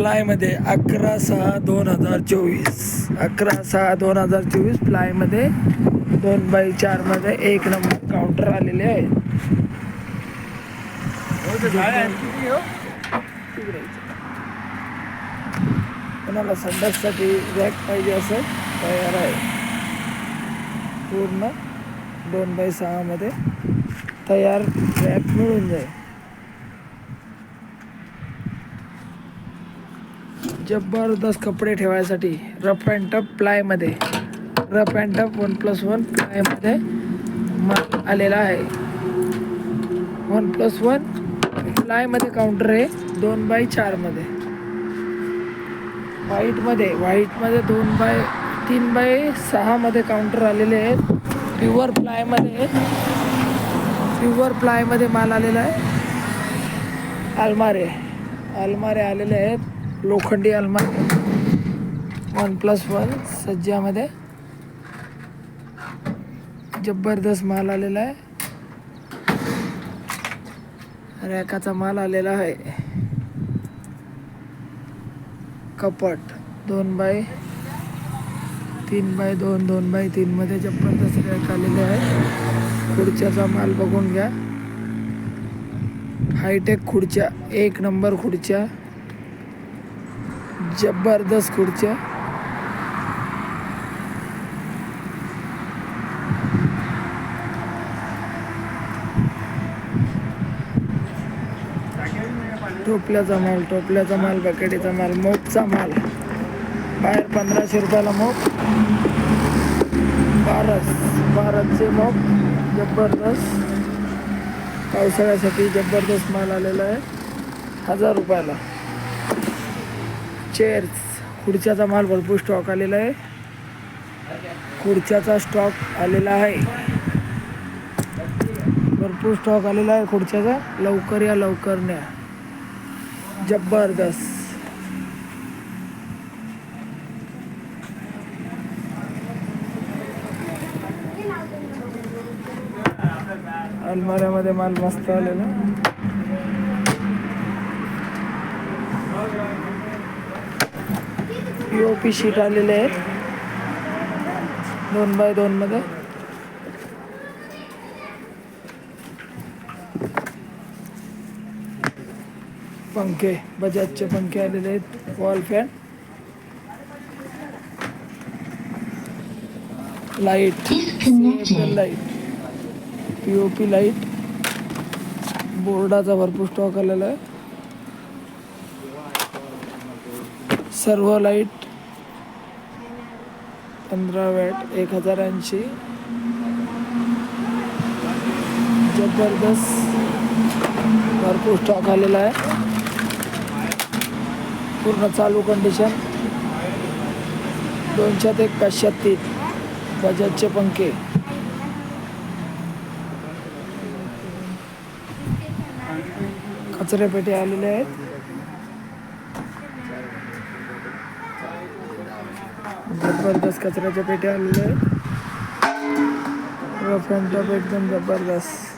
फ्लायमध्ये अकरा सहा दोन हजार चोवीस. अकरा सहा दोन हजार चोवीस फ्लायमध्ये दोन बाय चारमध्ये एक नंबर काउंटर आलेले आहे. कोणाला संडाससाठी रॅक पाहिजे असं तयार आहे. पूर्ण दोन बाय सहामध्ये तयार रॅक मिळून जाईल. जबरदस्त कपडे ठेवायसाठी rough and tough प्लायमध्ये rough and tough one plus one प्लायमध्ये माल आलेला आहे. वन प्लस वन प्लायमध्ये काउंटर आहे दोन बाय चारमध्ये व्हाईटमध्ये व्हाईटमध्ये दोन बाय तीन बाय सहामध्ये काउंटर आलेले आहेत. प्युअर प्लायमध्ये प्युअर प्लायमध्ये माल आलेला आहे. अलमारे अलमारे आलेले आहेत. लोखंडी अलमारे. वन प्लस वन सज्जामध्ये. जबरदस्त माल आलेला आहे. रॅकाचा माल आलेला आहे. कपट दोन बाय तीन बाय दोन दोन बाय तीनमध्ये जबरदस्त रॅक आलेले आहे. खुर्च्याचा माल बघून घ्या. हायटेक खुर्च्या एक नंबर खुर्च्या. जबरदस्त खुर्च्या. टोपल्याचा माल टोपल्याचा माल बकेटीचा माल मोपचा माल. बाहेर पंधराशे रुपयाला मोप. बारस बारसचे मोप. जबरदस्त. पावसाळ्यासाठी जबरदस्त माल आलेला आहे. हजार रुपयाला. चेअर्स खुर्च्याचा माल भरपूर स्टॉक आलेला आहे. खुर्च्याचा स्टॉक आलेला आहे. भरपूर स्टॉक आलेला आहे खुर्च्याचा. लवकर या लवकर न्या. जबरदस्त. अलमाऱ्यामध्ये माल मस्त आलेला. पी ओ पी शीट आलेले आहेत. दोन बाय दोनमध्ये पंखे बजाजचे पंखे आलेले आहेत wall fan light light P O P light बोर्डाचा भरपूर स्टॉक आलेला आहे. सर्व लाइट पंधरा वॅट एक हजार ऐंशी. जबरदस्त. भरपूर स्टॉक आलेला आहे. पूर्ण चालू कंडिशन दोनशेत एक पाचशेत तीन. बजाजचे पंखे. कचरे आलेले आहेत. जबरदस्त कचऱ्याच्या पेटे आलेले रफ अँड टफ एकदम जबरदस्त.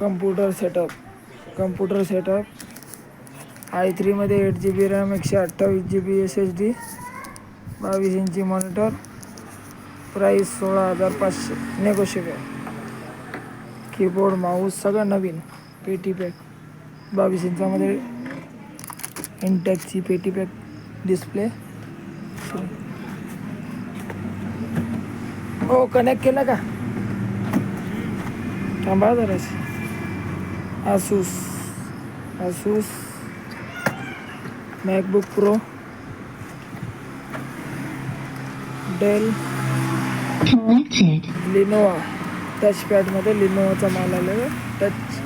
Computer setup computer setup I थ्रीमध्ये eight G B RAM एकशे अठ्ठावीस G B S H D बावीस इंची मॉनिटर प्राईस सोळा हजार पाचशे. नेगोशिएबल कीबोर्ड माऊस सगळं नवीन. पेटी पॅक बावीस इंचामध्ये इंटॅक्सची पेटी पॅक डिस्प्ले हो कनेक्ट केलं का? थांबा जरास Asus Asus MacBook Pro Dell Connected. Lenovo touch पॅडमध्ये लिनोवाचा माल आलेला टच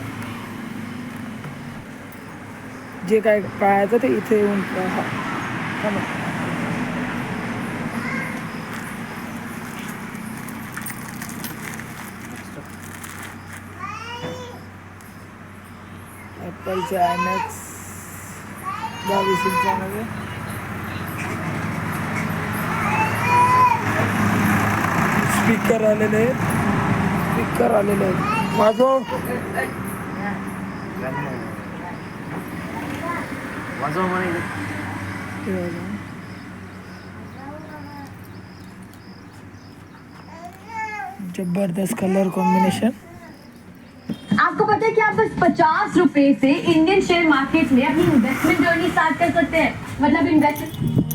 जे काय पाहायचं ते इथे येऊन थांबा. ॲपलचे आय मॅक्स बावीस इंचामध्ये. स्पीकर आलेले आहेत. स्पीकर आलेले आहेत. माझं वाजवा. ज़बरदस्त कलर कॉम्बिनेशन आपको पता है कि आप बस पचास रुपए से इंडियन शेयर मार्केट में अपनी इन्वेस्टमेंट जर्नी स्टार्ट कर सकते हैं मतलब इन्वेस्ट